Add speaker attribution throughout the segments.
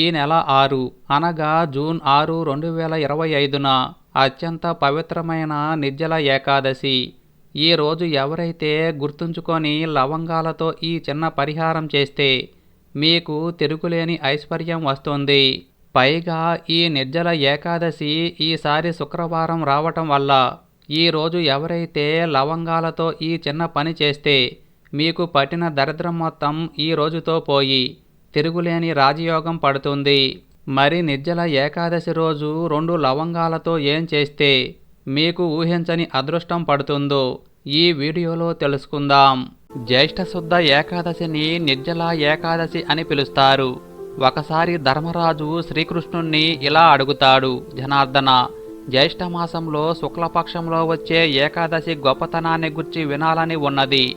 Speaker 1: ఈ నెల ఆరు అనగా జూన్ ఆరు రెండు వేల ఇరవై ఐదున అత్యంత పవిత్రమైన నిర్జల ఏకాదశి. ఈ రోజు ఎవరైతే గుర్తుంచుకొని లవంగాలతో ఈ చిన్న పరిహారం చేస్తే మీకు తిరుగులేని ఐశ్వర్యం వస్తుంది. పైగా ఈ నిర్జల ఏకాదశి ఈసారి శుక్రవారం రావటం వల్ల ఈ రోజు ఎవరైతే లవంగాలతో ఈ చిన్న పని చేస్తే మీకు పట్టిన దరిద్రం మొత్తం ఈ రోజుతో పోయి తిరుగులేని రాజయోగం పడుతుంది. మరి నిర్జల ఏకాదశి రోజు రెండు లవంగాలతో ఏం చేస్తే మీకు ఊహించని అదృష్టం పడుతుందో ఈ వీడియోలో తెలుసుకుందాం. జ్యేష్ఠ శుద్ధ ఏకాదశిని నిర్జల ఏకాదశి అని పిలుస్తారు. ఒకసారి ధర్మరాజు శ్రీకృష్ణుణ్ణి ఇలా అడుగుతాడు జనార్దన జ్యేష్ఠమాసంలో శుక్లపక్షంలో వచ్చే ఏకాదశి గొప్పతనాన్ని గుర్చి వినాలని ఉన్నది.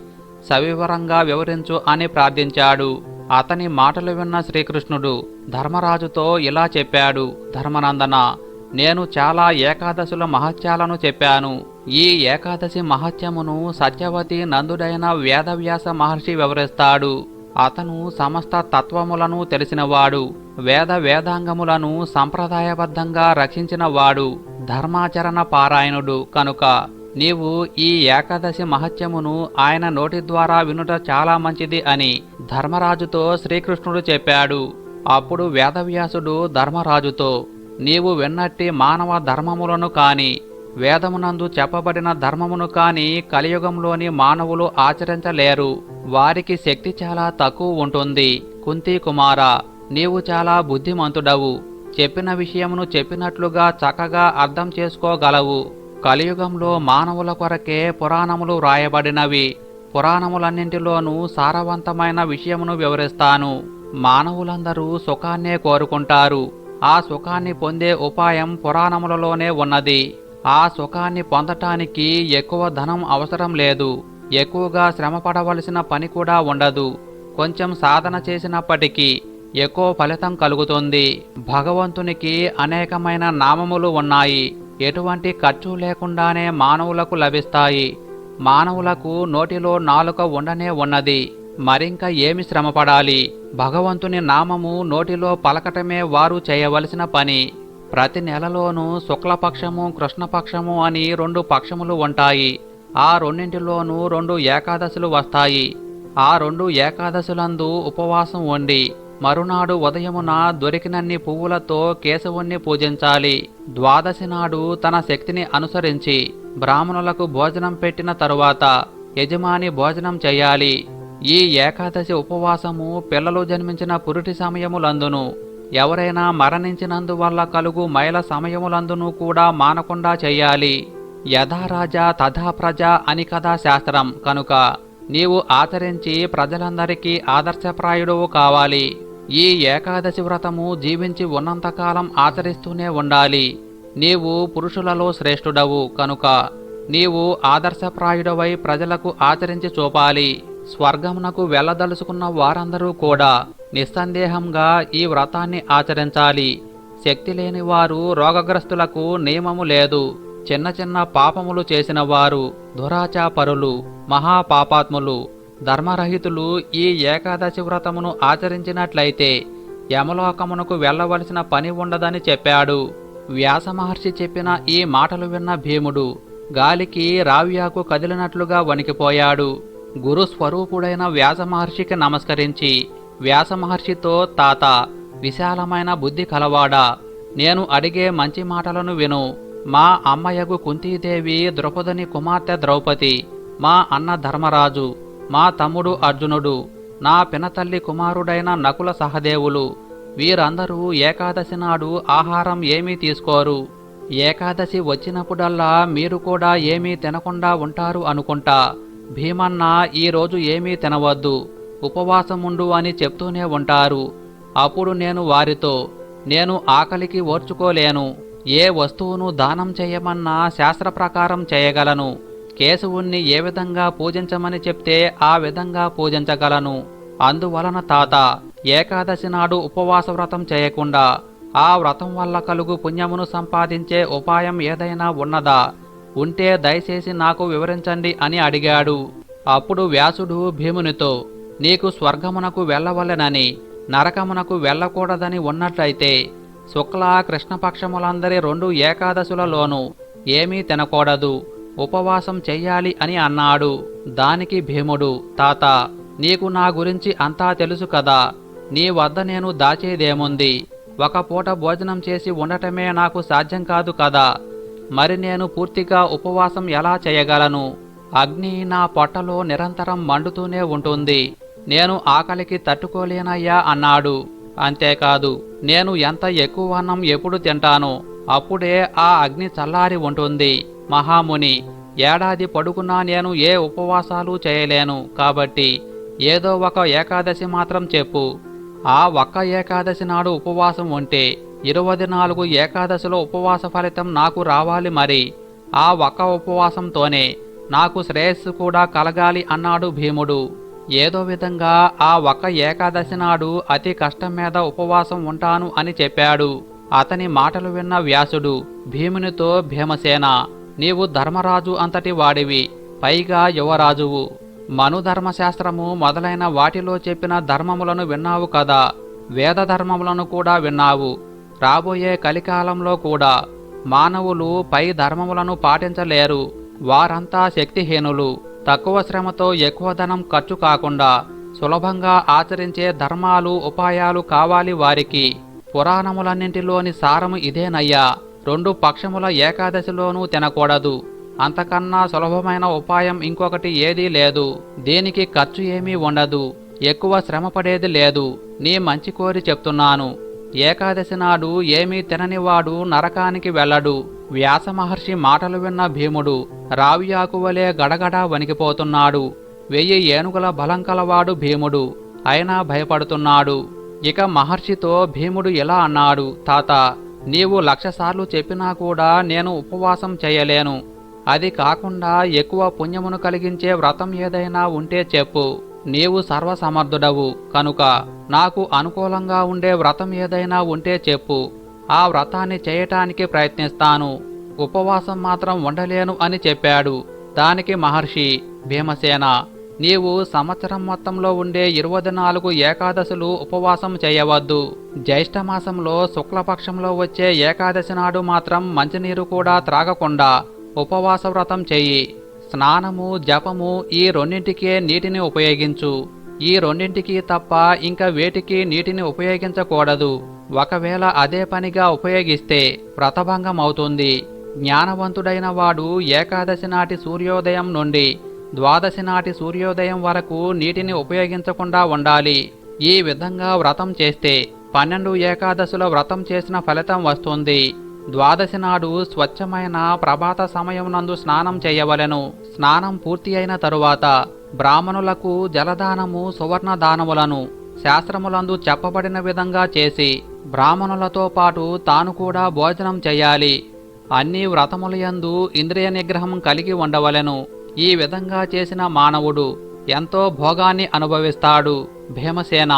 Speaker 1: సవివరంగా వివరించు అని ప్రార్థించాడు. అతని మాటలు విన్న శ్రీకృష్ణుడు ధర్మరాజుతో ఇలా చెప్పాడు ధర్మనందన నేను చాలా ఏకాదశుల మహత్యాలను చెప్పాను. ఈ ఏకాదశి మహత్యమును సత్యవతి నందుడైన వేదవ్యాస మహర్షి వివరిస్తాడు. అతను సమస్త తత్వములను తెలిసినవాడు వేద వేదాంగములను సంప్రదాయబద్ధంగా రక్షించినవాడు ధర్మాచరణ పారాయణుడు కనుక. నీవు ఈ ఏకాదశి మహత్యమును ఆయన నోటి ద్వారా వినుట చాలా మంచిది అని ధర్మరాజుతో శ్రీకృష్ణుడు చెప్పాడు. అప్పుడు వేదవ్యాసుడు ధర్మరాజుతో నీవు విన్నట్టి మానవ ధర్మములను కాని వేదమునందు చెప్పబడిన ధర్మమును కాని కలియుగంలోని మానవులు ఆచరించలేరు. వారికి శక్తి చాలా తక్కువ ఉంటుంది. కుంతి కుమార నీవు చాలా బుద్ధిమంతుడవు. చెప్పిన విషయమును చెప్పినట్లుగా చక్కగా అర్థం చేసుకోగలవు. కలియుగంలో మానవుల కొరకే పురాణములు వ్రాయబడినవి. పురాణములన్నింటిలోనూ సారవంతమైన విషయమును వివరిస్తాను. మానవులందరూ సుఖాన్నే కోరుకుంటారు. ఆ సుఖాన్ని పొందే ఉపాయం పురాణములలోనే ఉన్నది. ఆ సుఖాన్ని పొందటానికి ఎక్కువ ధనం అవసరం లేదు. ఎక్కువగా శ్రమ పడవలసిన పని కూడా ఉండదు. కొంచెం సాధన చేసినప్పటికీ ఎక్కువ ఫలితం కలుగుతుంది. భగవంతునికి అనేకమైన నామములు ఉన్నాయి. ఎటువంటి ఖర్చు లేకుండానే మానవులకు లభిస్తాయి. మానవులకు నోటిలో నాలుక ఉండనే ఉన్నది. మరింక ఏమి శ్రమపడాలి? భగవంతుని నామము నోటిలో పలకటమే వారు చేయవలసిన పని. ప్రతి నెలలోనూ శుక్లపక్షము కృష్ణపక్షము అని రెండు పక్షములు ఉంటాయి. ఆ రెండింటిలోనూ రెండు ఏకాదశులు వస్తాయి. ఆ రెండు ఏకాదశులందు ఉపవాసం ఉండి మరునాడు ఉదయమున దొరికినన్ని పువ్వులతో కేశవుణ్ణి పూజించాలి. ద్వాదశి నాడు తన శక్తిని అనుసరించి బ్రాహ్మణులకు భోజనం పెట్టిన తరువాత యజమాని భోజనం చేయాలి. ఈ ఏకాదశి ఉపవాసము పిల్లలు జన్మించిన పురుటి సమయములందును ఎవరైనా మరణించినందువల్ల కలుగు మైల సమయములందును కూడా మానకుండా చేయాలి. యథా రాజా తథా ప్రజ అని కదా శాస్త్రం. కనుక నీవు ఆచరించి ప్రజలందరికీ ఆదర్శప్రాయుడవు కావాలి. ఈ ఏకాదశి వ్రతము జీవించి ఉన్నంతకాలం ఆచరిస్తూనే ఉండాలి. నీవు పురుషులలో శ్రేష్ఠుడవు కనుక నీవు ఆదర్శప్రాయుడవై ప్రజలకు ఆచరించి చూపాలి. స్వర్గమునకు వెళ్ళదలుచుకున్న వారందరూ కూడా నిస్సందేహంగా ఈ వ్రతాన్ని ఆచరించాలి. శక్తి లేని వారు రోగగ్రస్తులకు నియమము లేదు. చిన్న చిన్న పాపములు చేసిన వారు దురాచాపరులు మహాపాపాత్ములు ధర్మరహితులు ఈ ఏకాదశి వ్రతమును ఆచరించినట్లయితే యమలోకమునకు వెళ్ళవలసిన పని ఉండదని చెప్పాడు. వ్యాసమహర్షి చెప్పిన ఈ మాటలు విన్న భీముడు గాలికి రావ్యాకు కదిలినట్లుగా వణికిపోయాడు. గురు స్వరూపుడైన వ్యాసమహర్షికి నమస్కరించి వ్యాసమహర్షితో తాత విశాలమైన బుద్ధి కలవాడా? నేను అడిగే మంచి మాటలను విను. మా అమ్మయగు కుంతీదేవి ద్రౌపదని కుమార్తె ద్రౌపది మా అన్న ధర్మరాజు మా తమ్ముడు అర్జునుడు నా పినతల్లి కుమారుడైన నకుల సహదేవులు వీరందరూ ఏకాదశి నాడు ఆహారం ఏమీ తీసుకోరు. ఏకాదశి వచ్చినప్పుడల్లా మీరు కూడా ఏమీ తినకుండా ఉంటారు అనుకుంటా. భీమన్న ఈరోజు ఏమీ తినవద్దు ఉపవాసముండు అని చెప్తూనే ఉంటారు. అప్పుడు నేను వారితో నేను ఆకలికి ఓర్చుకోలేను. ఏ వస్తువును దానం చేయమన్నా శాస్త్ర ప్రకారం చేయగలను. కేశవుణ్ణి ఏ విధంగా పూజించమని చెప్తే ఆ విధంగా పూజించగలను. అందువలన తాత ఏకాదశి నాడు ఉపవాస వ్రతం చేయకుండా ఆ వ్రతం వల్ల కలుగు పుణ్యమును సంపాదించే ఉపాయం ఏదైనా ఉన్నదా? ఉంటే దయచేసి నాకు వివరించండి అని అడిగాడు. అప్పుడు వ్యాసుడు భీమునితో నీకు స్వర్గమునకు వెళ్ళవలెనని నరకమునకు వెళ్ళకూడదని ఉన్నట్లయితే శుక్ల కృష్ణపక్షములందరి రెండు ఏకాదశులలోనూ ఏమీ తినకూడదు. ఉపవాసం చెయ్యాలి అని అన్నాడు. దానికి భీముడు తాత నీకు నా గురించి అంతా తెలుసు కదా. నీ వద్ద నేను దాచేదేముంది? ఒక పూట భోజనం చేసి ఉండటమే నాకు సాధ్యం కాదు కదా. మరి నేను పూర్తిగా ఉపవాసం ఎలా చేయగలను? అగ్ని నా పొట్టలో నిరంతరం మండుతూనే ఉంటుంది. నేను ఆకలికి తట్టుకోలేనయ్యా అన్నాడు. అంతేకాదు నేను ఎంత ఎక్కువ అన్నం ఎప్పుడు తింటానో అప్పుడే ఆ అగ్ని చల్లారి ఉంటుంది. మహాముని ఏడాది పడుకున్నా నేను ఏ ఉపవాసాలు చేయలేను కాబట్టి ఏదో ఒక ఏకాదశి మాత్రం చెప్పు. ఆ ఒక్క ఏకాదశి నాడు ఉపవాసం ఉంటే ఇరవై నాలుగు ఏకాదశిలో ఉపవాస ఫలితం నాకు రావాలి మరి. ఆ ఒక్క ఉపవాసంతోనే నాకు శ్రేయస్సు కూడా కలగాలి అన్నాడు భీముడు. ఏదో విధంగా ఆ ఒక్క ఏకాదశి నాడు అతి కష్టం మీద ఉపవాసం ఉంటాను అని చెప్పాడు. అతని మాటలు విన్న వ్యాసుడు భీమునితో భీమసేన నీవు ధర్మరాజు అంతటి వాడివి పైగా యువరాజువు. మనుధర్మశాస్త్రము మొదలైన వాటిలో చెప్పిన ధర్మములను విన్నావు కదా వేద ధర్మములను కూడా విన్నావు. రాబోయే కలికాలంలో కూడా మానవులు పై ధర్మములను పాటించలేరు వారంతా శక్తిహీనులు. తక్కువ శ్రమతో ఎక్కువ ధనం ఖర్చు కాకుండా సులభంగా ఆచరించే ధర్మాలు ఉపాయాలు కావాలి వారికి. పురాణములన్నింటిలోని సారము ఇదేనయ్యా. రెండు పక్షముల ఏకాదశిలోనూ తినకూడదు. అంతకన్నా సులభమైన ఉపాయం ఇంకొకటి ఏదీ లేదు. దేనికి ఖర్చు ఏమీ ఉండదు. ఎక్కువ శ్రమ పడేది లేదు. నీ మంచి కోరి చెప్తున్నాను. ఏకాదశి నాడు ఏమీ తిననివాడు నరకానికి వెళ్ళడు. వ్యాస మహర్షి మాటలు విన్న భీముడు రావి ఆకువలే గడగడ వణికిపోతున్నాడు. వెయ్యి ఏనుగుల బలం కలవాడు భీముడు. అయినా భయపడుతున్నాడు. ఇక మహర్షితో భీముడు ఇలా అన్నాడు తాత నీవు లక్షసార్లు చెప్పినా కూడా నేను ఉపవాసం చేయలేను. అది కాకుండా ఎక్కువ పుణ్యమును కలిగించే వ్రతం ఏదైనా ఉంటే చెప్పు. నీవు సర్వసమర్థుడవు. కనుక నాకు అనుకూలంగా ఉండే వ్రతం ఏదైనా ఉంటే చెప్పు. ఆ వ్రతాన్ని చేయటానికి ప్రయత్నిస్తాను. ఉపవాసం మాత్రం ఉండలేను అని చెప్పాడు. దానికి మహర్షి భీమసేన నీవు సంవత్సరం మొత్తంలో ఉండే ఇరవై నాలుగు ఏకాదశులు ఉపవాసం చేయవద్దు. జ్యేష్ఠమాసంలో శుక్లపక్షంలో వచ్చే ఏకాదశి నాడు మాత్రం మంచినీరు కూడా త్రాగకుండా ఉపవాస వ్రతం చెయ్యి. స్నానము జపము ఈ రెండింటికే నీటిని ఉపయోగించు. ఈ రెండింటికి తప్ప ఇంకా వేటికి నీటిని ఉపయోగించకూడదు. ఒకవేళ అదే పనిగా ఉపయోగిస్తే వ్రతభంగం అవుతుంది జ్ఞానవంతుడైన వాడు ఏకాదశి నాటి సూర్యోదయం నుండి ద్వాదశి నాటి సూర్యోదయం వరకు నీటిని ఉపయోగించకుండా ఉండాలి. ఈ విధంగా వ్రతం చేస్తే పన్నెండు ఏకాదశుల వ్రతం చేసిన ఫలితం వస్తుంది. ద్వాదశి నాడు స్వచ్ఛమైన ప్రభాత సమయం నందు స్నానం చేయవలెను. స్నానం పూర్తి అయిన తరువాత బ్రాహ్మణులకు జలదానము సువర్ణ దానములను శాస్త్రములందు చెప్పబడిన విధంగా చేసి బ్రాహ్మణులతో పాటు తాను కూడా భోజనం చేయాలి. అన్ని వ్రతములయందు ఇంద్రియ నిగ్రహం కలిగి ఉండవలెను. ఈ విధంగా చేసిన మానవుడు ఎంతో భోగాన్ని అనుభవిస్తాడు. భీమసేన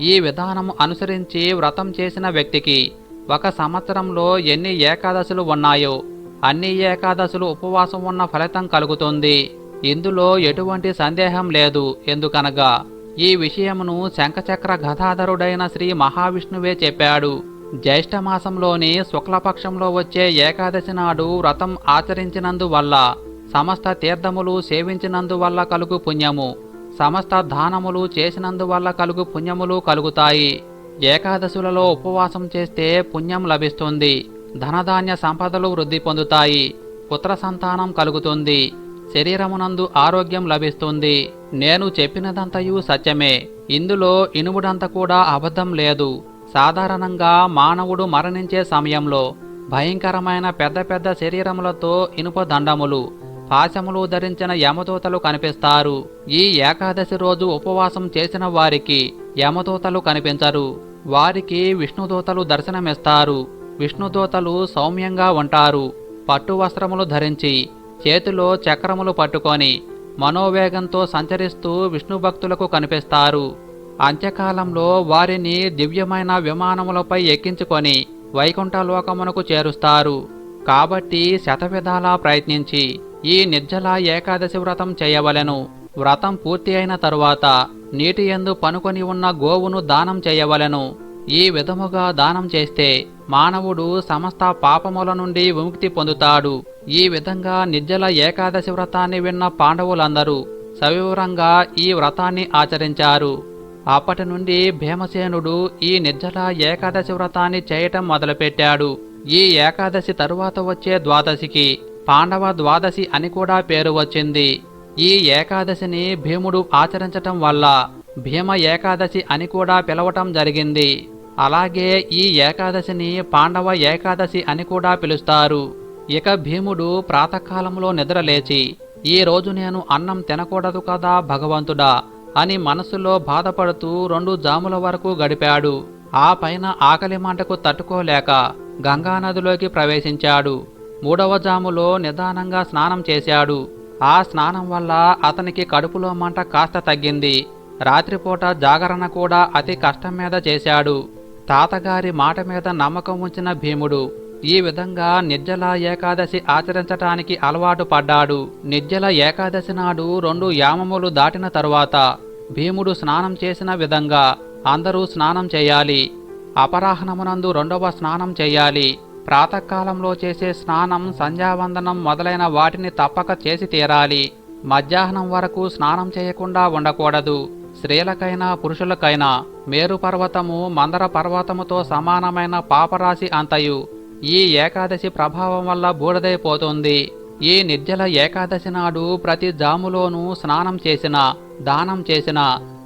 Speaker 1: ఈ విధానము అనుసరించి వ్రతం చేసిన వ్యక్తికి ఒక సంవత్సరంలో ఎన్ని ఏకాదశులు ఉన్నాయో అన్ని ఏకాదశులు ఉపవాసం ఉన్న ఫలితం కలుగుతుంది. ఇందులో ఎటువంటి సందేహం లేదు. ఎందుకనగా ఈ విషయమును శంఖచక్ర గదాధరుడైన శ్రీ మహావిష్ణువే చెప్పాడు. జ్యేష్ఠమాసంలోని శుక్లపక్షంలో వచ్చే ఏకాదశి నాడు వ్రతం ఆచరించినందువల్ల సమస్త తీర్థములు సేవించినందువల్ల కలుగు పుణ్యము సమస్త దానములు చేసినందువల్ల కలుగు పుణ్యములు కలుగుతాయి. ఏకాదశులలో ఉపవాసం చేస్తే పుణ్యం లభిస్తుంది ధనధాన్య సంపదలు వృద్ధి పొందుతాయి పుత్ర సంతానం కలుగుతుంది. శరీరమునందు ఆరోగ్యం లభిస్తుంది. నేను చెప్పినదంతయు సత్యమే. ఇందులో ఇనుముడంత కూడా అబద్ధం లేదు. సాధారణంగా మానవుడు మరణించే సమయంలో భయంకరమైన పెద్ద పెద్ద శరీరములతో ఇనుప దండములు పాశములు ధరించిన యమదూతలు కనిపిస్తారు. ఈ ఏకాదశి రోజు ఉపవాసం చేసిన వారికి యమదూతలు కనిపించరు. వారికి విష్ణుదూతలు దర్శనమిస్తారు. విష్ణుదూతలు సౌమ్యంగా ఉంటారు. పట్టు వస్త్రములు ధరించి చేతిలో చక్రములు పట్టుకొని మనోవేగంతో సంచరిస్తూ విష్ణు భక్తులకు కనిపిస్తారు. అంత్యకాలంలో వారిని దివ్యమైన విమానములపై ఎక్కించుకొని వైకుంఠలోకమునకు చేరుస్తారు. కాబట్టి శతవిధాలా ప్రయత్నించి ఈ నిర్జల ఏకాదశి వ్రతం చేయవలెను. వ్రతం పూర్తి అయిన తరువాత నీటి ఎందు పనుకొని ఉన్న గోవును దానం చేయవలెను. ఈ విధముగా దానం చేస్తే మానవుడు సమస్త పాపముల నుండి విముక్తి పొందుతాడు. ఈ విధంగా నిర్జల ఏకాదశి వ్రతాన్ని విన్న పాండవులందరూ సవివరంగా ఈ వ్రతాన్ని ఆచరించారు. అప్పటి నుండి భీమసేనుడు ఈ నిర్జల ఏకాదశి వ్రతాన్ని చేయటం మొదలుపెట్టాడు. ఈ ఏకాదశి తరువాత వచ్చే ద్వాదశికి పాండవ ద్వాదశి అని కూడా పేరు వచ్చింది. ఈ ఏకాదశిని భీముడు ఆచరించటం వల్ల భీమ ఏకాదశి అని కూడా పిలవటం జరిగింది. అలాగే ఈ ఏకాదశిని పాండవ ఏకాదశి అని కూడా పిలుస్తారు. ఇక భీముడు ప్రాతకాలంలో నిద్రలేచి ఈ రోజు నేను అన్నం తినకూడదు కదా భగవంతుడా అని మనసులో బాధపడుతూ రెండు జాముల వరకు గడిపాడు. ఆ పైన ఆకలి మంటకు తట్టుకోలేక గంగానదిలోకి ప్రవేశించాడు. మూడవ జాములో నిదానంగా స్నానం చేశాడు. ఆ స్నానం వల్ల అతనికి కడుపులో మంట కాస్త తగ్గింది. రాత్రిపూట జాగరణ కూడా అతి కష్టం మీద చేశాడు. తాతగారి మాట మీద నమ్మకం ఉంచిన భీముడు ఈ విధంగా నిర్జల ఏకాదశి ఆచరించటానికి అలవాటు పడ్డాడు. నిర్జల ఏకాదశి నాడు రెండు యామములు దాటిన తరువాత భీముడు స్నానం చేసిన విధంగా అందరూ స్నానం చేయాలి. అపరాహ్నమునందు రెండవ స్నానం చేయాలి. ప్రాతకాలంలో చేసే స్నానం సంధ్యావందనం మొదలైన వాటిని తప్పక చేసి తీరాలి. మధ్యాహ్నం వరకు స్నానం చేయకుండా ఉండకూడదు. స్త్రీలకైనా పురుషులకైనా మేరు పర్వతము మందర పర్వతముతో సమానమైన పాపరాశి అంతయు. ఈ ఏకాదశి ప్రభావం వల్ల బూడిదైపోతుంది. ఈ నిర్జల ఏకాదశి నాడు ప్రతి జాములోనూ స్నానం చేసిన దానం చేసిన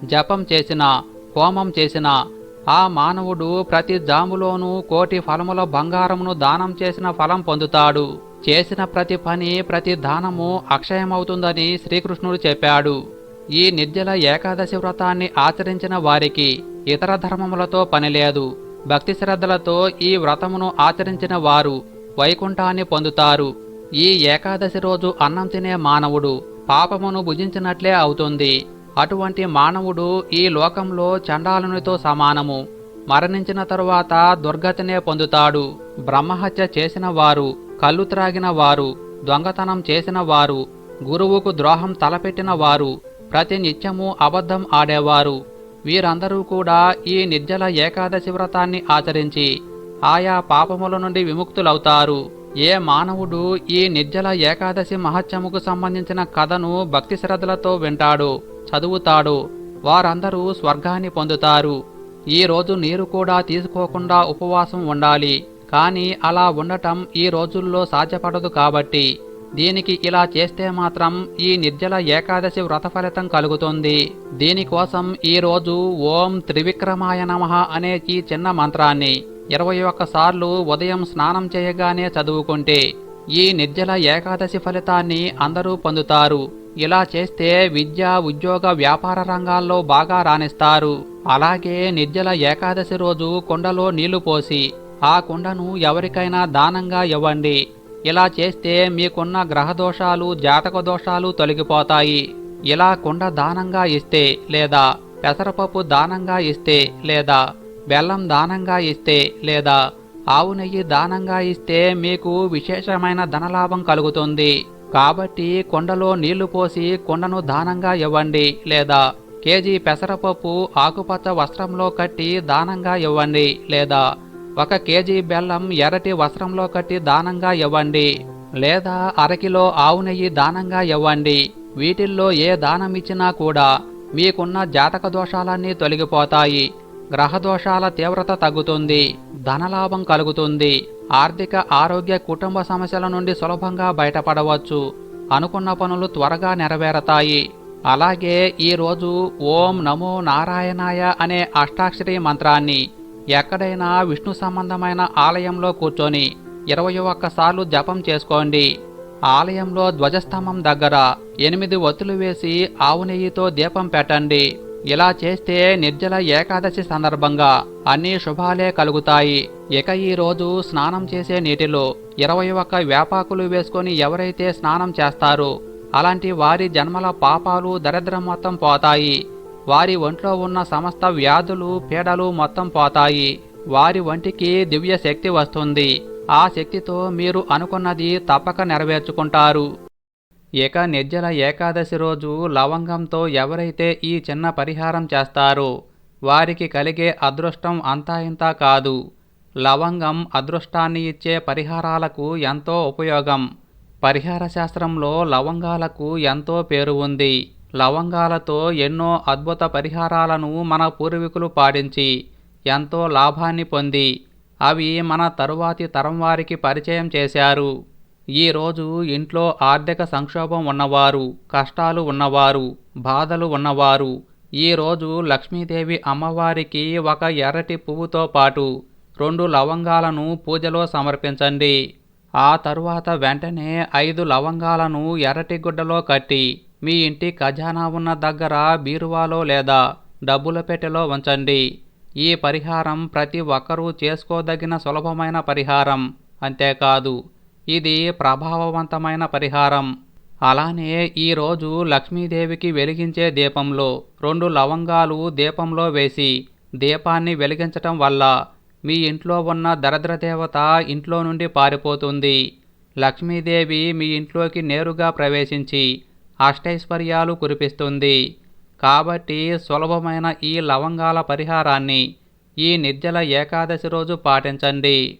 Speaker 1: జపం చేసిన హోమం చేసిన ఆ మానవుడు ప్రతి జాములోనూ కోటి ఫలముల బంగారమును దానం చేసిన ఫలం పొందుతాడు. చేసిన ప్రతి పని ప్రతి దానము అక్షయమవుతుందని శ్రీకృష్ణుడు చెప్పాడు. ఈ నిర్జల ఏకాదశి వ్రతాన్ని ఆచరించిన వారికి ఇతర ధర్మములతో పనిలేదు భక్తి శ్రద్ధలతో ఈ వ్రతమును ఆచరించిన వారు వైకుంఠాన్ని పొందుతారు. ఈ ఏకాదశి రోజు అన్నం తినే మానవుడు పాపమును భుజించినట్లే అవుతుంది. అటువంటి మానవుడు ఈ లోకంలో చండాలునితో సమానము. మరణించిన తరువాత దుర్గతినే పొందుతాడు. బ్రహ్మహత్య చేసిన వారు కళ్ళు త్రాగిన వారు దొంగతనం చేసిన వారు గురువుకు ద్రోహం తలపెట్టిన వారు ప్రతినిత్యము అబద్ధం ఆడేవారు. వీరందరూ కూడా ఈ నిర్జల ఏకాదశి వ్రతాన్ని ఆచరించి ఆయా పాపముల నుండి విముక్తులవుతారు. ఏ మానవుడు ఈ నిర్జల ఏకాదశి మహత్యముకు సంబంధించిన కథను భక్తి శ్రద్ధలతో వింటాడు చదువుతాడు వారందరూ స్వర్గాన్ని పొందుతారు. ఈ రోజు నీరు కూడా తీసుకోకుండా ఉపవాసం ఉండాలి కానీ అలా ఉండటం ఈ రోజుల్లో సాధ్యపడదు కాబట్టి దీనికి ఇలా చేస్తే మాత్రం ఈ నిర్జల ఏకాదశి వ్రత ఫలితం కలుగుతుంది. దీనికోసం ఈ రోజు ఓం త్రివిక్రమాయ నమః అనే ఈ చిన్న మంత్రాన్ని ఇరవై ఒక్కసార్లు ఉదయం స్నానం చేయగానే చదువుకుంటే ఈ నిర్జల ఏకాదశి ఫలితాన్ని అందరూ పొందుతారు. ఇలా చేస్తే విద్య ఉద్యోగ వ్యాపార రంగాల్లో బాగా రాణిస్తారు. అలాగే నిర్జల ఏకాదశి రోజు కుండలో నీళ్ళు పోసి ఆ కుండను ఎవరికైనా దానంగా ఇవ్వండి. ఇలా చేస్తే మీకున్న గ్రహ దోషాలు జాతక దోషాలు తొలగిపోతాయి. ఇలా కుండ దానంగా ఇస్తే లేదా పెసరపప్పు దానంగా ఇస్తే లేదా బెల్లం దానంగా ఇస్తే లేదా ఆవు నెయ్యి దానంగా ఇస్తే మీకు విశేషమైన ధనలాభం కలుగుతుంది. కాబట్టి కొండలో నీళ్ళు పోసి కొండను దానంగా ఇవ్వండి లేదా కేజీ పెసరపప్పు ఆకుపచ్చ వస్త్రంలో కట్టి దానంగా ఇవ్వండి లేదా ఒక కేజీ బెల్లం ఎర్రటి వస్త్రంలో కట్టి దానంగా ఇవ్వండి లేదా అరకిలో ఆవు నెయ్యి దానంగా ఇవ్వండి. వీటిల్లో ఏ దానం ఇచ్చినా కూడా మీకున్న జాతక దోషాలన్నీ తొలగిపోతాయి. గ్రహ దోషాల తీవ్రత తగ్గుతుంది ధనలాభం కలుగుతుంది. ఆర్థిక ఆరోగ్య కుటుంబ సమస్యల నుండి సులభంగా బయటపడవచ్చు. అనుకున్న పనులు త్వరగా నెరవేరతాయి. అలాగే ఈరోజు ఓం నమో నారాయణాయ అనే అష్టాక్షరి మంత్రాన్ని ఎక్కడైనా విష్ణు సంబంధమైన ఆలయంలో కూర్చొని ఇరవై ఒక్కసార్లు జపం చేసుకోండి. ఆలయంలో ధ్వజస్తంభం దగ్గర ఎనిమిది ఒత్తులు వేసి ఆవు నెయ్యితో దీపం పెట్టండి. ఇలా చేస్తే నిర్జల ఏకాదశి సందర్భంగా అన్ని శుభాలే కలుగుతాయి. ఇక ఈరోజు స్నానం చేసే నీటిలో ఇరవై ఒక్క వేపాకులు వేసుకొని ఎవరైతే స్నానం చేస్తారు అలాంటి వారి జన్మల పాపాలు దరిద్రం మొత్తం పోతాయి. వారి ఒంట్లో ఉన్న సమస్త వ్యాధులు పీడలు మొత్తం పోతాయి. వారి ఒంటికి దివ్య శక్తి వస్తుంది. ఆ శక్తితో మీరు అనుకున్నది తప్పక నెరవేర్చుకుంటారు. ఇక నిర్జల ఏకాదశి రోజు లవంగంతో ఎవరైతే ఈ చిన్న పరిహారం చేస్తారో వారికి కలిగే అదృష్టం అంతా ఇంతా కాదు. లవంగం అదృష్టాన్ని ఇచ్చే పరిహారాలకు ఎంతో ఉపయోగం. పరిహార శాస్త్రంలో లవంగాలకు ఎంతో పేరు ఉంది. లవంగాలతో ఎన్నో అద్భుత పరిహారాలను మన పూర్వీకులు పాటించి ఎంతో లాభాన్ని పొంది అవి మన తరువాతి తరం వారికి పరిచయం చేశారు. ఈరోజు ఇంట్లో ఆర్థిక సంక్షోభం ఉన్నవారు కష్టాలు ఉన్నవారు బాధలు ఉన్నవారు ఈరోజు లక్ష్మీదేవి అమ్మవారికి ఒక ఎర్రటి పువ్వుతో పాటు రెండు లవంగాలను పూజలో సమర్పించండి. ఆ తరువాత వెంటనే ఐదు లవంగాలను ఎర్రటి గుడ్డలో కట్టి మీ ఇంటి ఖజానా ఉన్న దగ్గర బీరువాలో లేదా డబ్బుల పెట్టెలో ఉంచండి. ఈ పరిహారం ప్రతి ఒక్కరూ చేసుకోదగిన సులభమైన పరిహారం. అంతేకాదు ఇది ప్రభావవంతమైన పరిహారం. అలానే ఈరోజు లక్ష్మీదేవికి వెలిగించే దీపంలో రెండు లవంగాలు దీపంలో వేసి దీపాన్ని వెలిగించటం వల్ల మీ ఇంట్లో ఉన్న దరిద్ర దేవత ఇంట్లో నుండి పారిపోతుంది. లక్ష్మీదేవి మీ ఇంట్లోకి నేరుగా ప్రవేశించి అష్టైశ్వర్యాలు కురిపిస్తుంది. కాబట్టి సులభమైన ఈ లవంగాల పరిహారాన్ని ఈ నిర్జల ఏకాదశి రోజు పాటించండి.